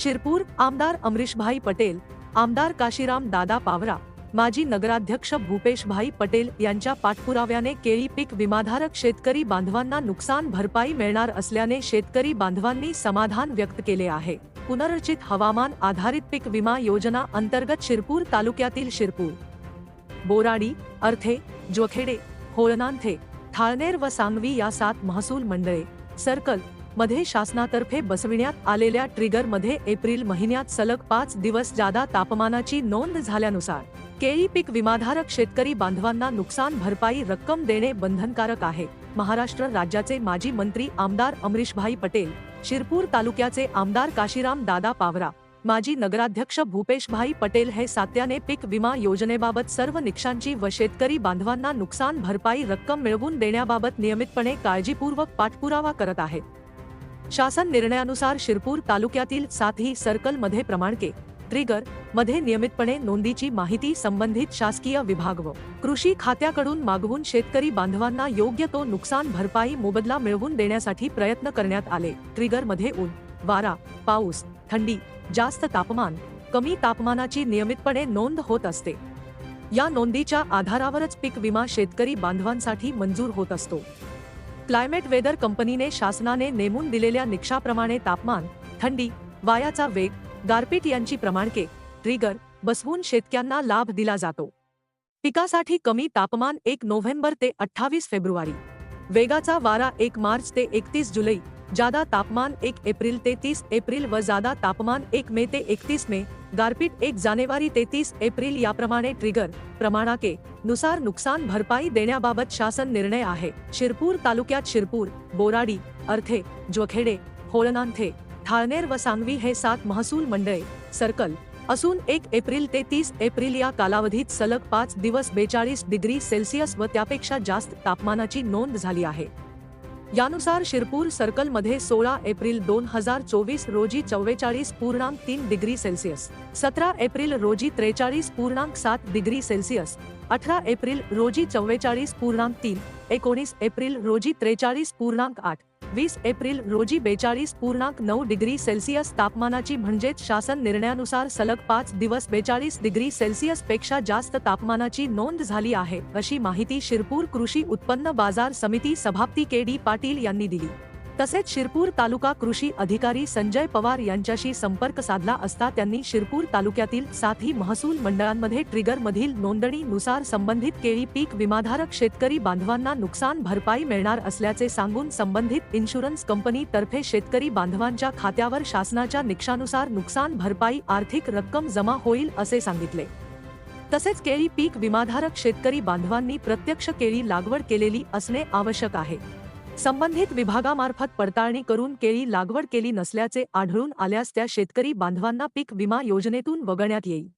शिरपूर आमदार अमरीशभाई पटेल आमदार काशीराम दादा पावरा माजी नगराध्यक्ष भूपेशभाई पटेल यांच्या पाठपुराव्याने केळी पीक विमाधारक शेतकरी बांधवांना नुकसान भरपाई मिळणार असल्याने शेतकरी बांधवांनी समाधान व्यक्त केले आहे. पुनर्रचित हवामान आधारित पीक विमा योजना अंतर्गत शिरपूर तालुक्यातील शिरपूर बोराडी अर्थे जोखेडे होळनांथे थाळनेर व सांगवी या सात महसूल मंडळे सर्कल मध्ये शासनातर्फे बसविण्यात आलेल्या ट्रिगरमध्ये एप्रिल महिन्यात सलग पाच दिवस जादा तापमानाची नोंद झाल्यानुसार केळी पीक विमाधारक शेतकरी बांधवांना नुकसान भरपाई रक्कम देणे बंधनकारक आहे. महाराष्ट्र राज्याचे माजी मंत्री आमदार अमरीशभाई पटेल शिरपूर तालुक्याचे आमदार काशीराम दादा पावरा माजी नगराध्यक्ष भूपेशभाई पटेल हे सात्याने पीक विमा योजनेबाबत सर्व निकषांची व शेतकरी बांधवांना नुकसान भरपाई रक्कम मिळवून देण्याबाबत नियमितपणे काळजीपूर्वक पाठपुरावा करत आहेत शासन निर्णयानुसार शिरपूर तालुक्यातील सातही सर्कलमध्ये प्रमाणके ट्रिगरमध्ये नियमितपणे नोंदीची माहिती संबंधित शासकीय विभाग व कृषी खात्याकडून मागवून शेतकरी बांधवांना योग्य तो नुकसान भरपाई मोबदला मिळवून देण्यासाठी प्रयत्न करण्यात आले. ट्रिगरमध्ये ऊन वारा पाऊस थंडी जास्त तापमान कमी तापमानाची नियमितपणे नोंद होत असते. या नोंदीच्या आधारावरच पीक विमा शेतकरी बांधवांसाठी मंजूर होत असतो. क्लायमेट वेदर कंपनीने शासनाने नेमून दिलेल्या निकषाप्रमाणे तापमान थंडी वायाचा वेग गारपीट यांची प्रमाणके ट्रिगर बसवून शेतक्यांना लाभ दिला जातो. पिकासाठी कमी तापमान एक नोव्हेंबर ते अठ्ठावीस फेब्रुवारी. वेगाचा वारा एक मार्च ते एकतीस जुलै जादा तापमान एक एप्रिल ते तीस एप्रिल व जादा तापमान एक मे ते एकतीस मे गारपीट एक जानेवारी ते तीस एप्रिल याप्रमाणे ट्रिगर प्रमाणाके नुसार नुकसान भरपाई देण्याबाबत शासन निर्णय आहे. शिरपूर तालुक्यात शिरपूर बोराडी अर्थे जोखेडे होळनांथे थाळनेर व सांगवी हे सात महसूल मंडळे सर्कल असून एक एप्रिल ते तीस एप्रिल या कालावधीत सलग पाच दिवस बेचाळीस डिग्री सेल्सिअस व त्यापेक्षा जास्त तापमानाची नोंद झाली आहे. यानुसार शिरपूर सर्कलमध्ये सोळा एप्रिल दोन हज़ार चोवीस रोजी चव्वेचाळीस पूर्णांक तीन डिग्री सेल्सिअस, सतरा एप्रिल रोजी त्रेचाळीस पूर्णांक सात डिग्री सेल्सिअस, अठरा एप्रिल रोजी चव्वेचाळीस पूर्णांक तीन, एकोणीस एप्रिल रोजी त्रेचाळीस पूर्णांक आठ. वीस एप्रिल रोजी बेचाळीस पूर्णांक नऊ डिग्री सेल्सिअस तापमानाची म्हणजेच शासन निर्णयानुसार सलग पाच दिवस बेचाळीस डिग्री सेल्सिअसपेक्षा जास्त तापमानाची नोंद झाली आहे अशी माहिती शिरपूर कृषी उत्पन्न बाजार समिती सभापती के डी पाटील यांनी दिली. तसेच शिरपूर तालुका कृषी अधिकारी संजय पवार यांच्याशी संपर्क साधला असता त्यांनी शिरपूर तालुक्यातील साथी महसूल मंडळांमध्ये ट्रिगर मधील नोंदणीनुसार संबंधित केळी पीक विमाधारक शेतकरी बांधवांना नुकसान भरपाई मिळणार असल्याचे सांगून संबंधित इन्शुरन्स कंपनी तर्फे शेतकरी बांधवांच्या खात्यावर शासनाच्या निकषानुसार नुकसान भरपाई आर्थिक रक्कम जमा होईल असे सांगितले. तसेच केळी पीक विमाधारक शेतकरी बांधवांनी प्रत्यक्ष केळी लागवड केलेली असणे आवश्यक आहे. संबंधित विभागामार्फत पडताळणी करून केळी लागवड केली नसल्याचे आढळून आल्यास त्या शेतकरी बांधवांना पीक विमा योजनेतून वगळण्यात येईल.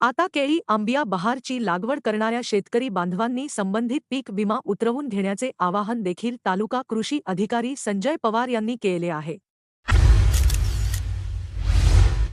आता केळी आंबिया बहारची लागवड करणाऱ्या शेतकरी बांधवांनी संबंधित पीक विमा उतरवून घेण्याचे आवाहन देखील तालुका कृषी अधिकारी संजय पवार यांनी केले आहे.